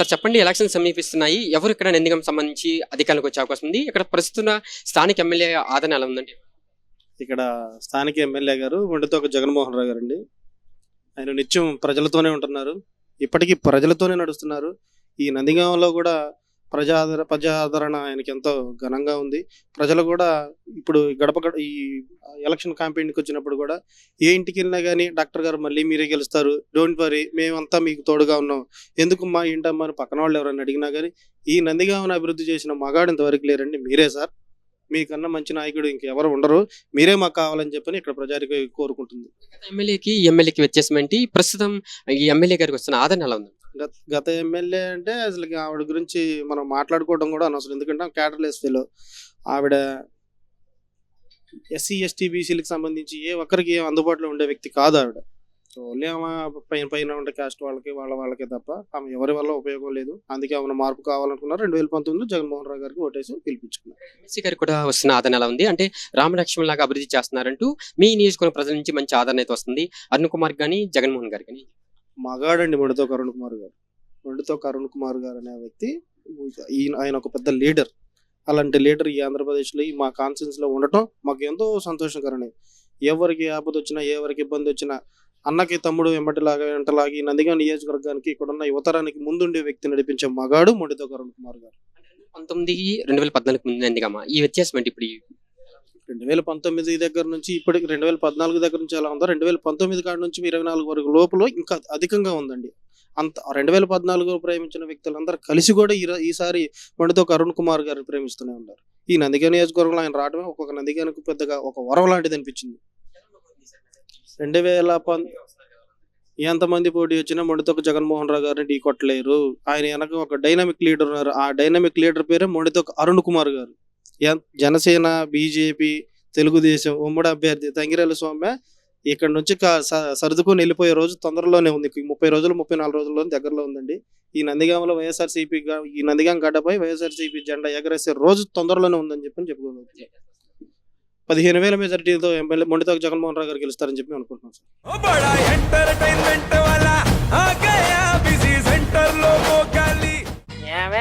Sir చెప్పండి election సమీపిస్తున్నాయి ఎవరు ఇక్కడ నందిగం సంబంధించి అధికారులకు వచ్చే అవకాశం ఉంది. ఇక్కడ ప్రస్తుత స్థానిక ఎమ్మెల్యే ఆదరణ ఎలా ఉందండి? ఇక్కడ స్థానిక ఎమ్మెల్యే గారు ఒక జగన్మోహన్ రావు గారండి. ఆయన నిత్యం ప్రజలతోనే ఉంటున్నారు. ఇప్పటికీ ప్రజలతోనే నడుస్తున్నారు. ఈ నందిగాంలో కూడా ప్రజాదర ప్రజాదరణ ఆయనకి ఎంతో ఘనంగా ఉంది. ప్రజలు కూడా ఇప్పుడు గడప గడ ఈ ఎలక్షన్ క్యాంపెయిన్కి వచ్చినప్పుడు కూడా ఏ ఇంటికి వెళ్ళినా కానీ డాక్టర్ గారు మళ్ళీ మీరే గెలుస్తారు. డోంట్ వరీ మేమంతా మీకు తోడుగా ఉన్నాం. ఎందుకు మా ఏంటమ్మా అని పక్కన వాళ్ళు ఎవరైనా అడిగినా కానీ ఈ నందిగామని అభివృద్ధి చేసిన మగాడు ఇంతవరకు లేరండి. మీరే సార్. మీకన్నా మంచి నాయకుడు ఇంకెవరు ఉండరు. మీరే మాకు కావాలని చెప్పని ఇక్కడ ప్రజానికి కోరుకుంటుంది. ఎమ్మెల్యేకి ఎమ్మెల్యేకి వ్యత్యాసం ఏంటి ప్రస్తుతం ఈ ఎమ్మెల్యే గారికి వస్తున్న ఆదరణ ఎలా ఉంది గత గత ఎమ్మెల్యే అంటే అసలు ఆవిడ గురించి మనం మాట్లాడుకోవడం కూడా అనవసరం. ఎందుకంటే కేటర్లెస్ ఫెలో ఆవిడ ఎస్సీ ఎస్టీ బీసీలకు సంబంధించి ఏ ఒక్కరికి ఏం అందుబాటులో ఉండే వ్యక్తి కాదు ఆవిడ. ఓన్లీ ఆమె పైన పైన ఉండే కాస్ట్ వాళ్ళకి వాళ్ళ వాళ్ళకే తప్ప ఆమె ఎవరి వల్ల ఉపయోగం లేదు. అందుకే ఆమె మార్పు కావాలనుకున్నారు. రెండు వేల పంతొమ్మిదిలో జగన్మోహన్ రావు గారికి ఓటేసి పిలిపించుకున్నారు. ఎమ్మెల్సీ గారికి కూడా వస్తున్న ఆదరణ ఎలా ఉంది? అంటే రామలక్ష్మణ్ లాగా అభివృద్ధి చేస్తున్నారంటూ మీ నియోజకవర్గ ప్రజల నుంచి మంచి ఆదరణ అయితే వస్తుంది. అరుణ్ కుమార్ కానీ జగన్మోహన్ గారు కానీ మగాడండి మొండితో కరుణ్ కుమార్ గారు. మొండితో కరుణ్ కుమార్ గారు అనే వ్యక్తి ఈయన ఆయన ఒక పెద్ద లీడర్. అలాంటి లీడర్ ఈ ఆంధ్రప్రదేశ్లో ఈ మా కాన్ఫరెన్స్ ఉండటం మాకు ఎంతో సంతోషకరమే. ఎవరికి ఆపద వచ్చినా ఎవరికి ఇబ్బంది వచ్చినా అన్నకి తమ్ముడు వెంబటిలాగా వెంటలాగి నందిగా నియోజకవర్గానికి ఇక్కడున్న యువతరానికి ముందుండే వ్యక్తి నడిపించే మగాడు మొండితో కరుణ్ కుమార్ గారు. పంతొమ్మిది రెండు వేల పద్నాలుగు ముందు అందిగా ఈ వ్యత్యాసం ఇప్పుడు ఈ- రెండు వేల పంతొమ్మిది దగ్గర నుంచి ఇప్పటికి రెండు వేల పద్నాలుగు దగ్గర నుంచి ఎలా ఉందో రెండు వేల పంతొమ్మిది కాడ నుంచి ఇరవై నాలుగు వరకు లోపల ఇంకా అధికంగా ఉందండి. అంత రెండు వేల పద్నాలుగు ప్రేమించిన వ్యక్తులందరూ కలిసి కూడా ఈ ఈసారి పండితో అరుణ్ కుమార్ గారిని ప్రేమిస్తూనే ఉన్నారు. ఈ నందిగా నియోజకవర్గంలో ఆయన రావడమే ఒక్కొక్క నందిగానికి పెద్దగా ఒక వరం లాంటిది అనిపించింది. రెండు వేల పం ఎంతమంది పోటీ వచ్చినా మొండితోక జగన్మోహన్ రావు గారిని ఢీ కొట్టలేరు. ఆయన వెనక ఒక డైనమిక్ లీడర్ ఉన్నారు. ఆ డైనమిక్ లీడర్ పేరే మొండితోక అరుణ్ కుమార్ గారు. జనసేన బీజేపీ తెలుగుదేశం ఉమ్మడి అభ్యర్థి తంగిరేల స్వామి ఇక్కడ నుంచి కా- స- సర్దుకొని వెళ్ళిపోయే రోజు తొందరలోనే ఉంది. ముప్పై రోజులు ముప్పై నాలుగు రోజుల్లో దగ్గరలో ఉందండి. ఈ నందిగామలో వైఎస్ఆర్సీపీ ఈ నందిగాం గడ్డపై వైఎస్ఆర్సీపీ జెండా ఎగరేసే రోజు తొందరలోనే ఉందని చెప్పి చెప్పుకోవచ్చు పదిహేను వేల మెజార్టీతో ఎమ్మెల్యే మొండితో జగన్మోహన్ రావు గారు గెలుస్తారని చెప్పి అనుకుంటున్నాం సార్.